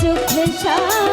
চোখে সা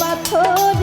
পাথর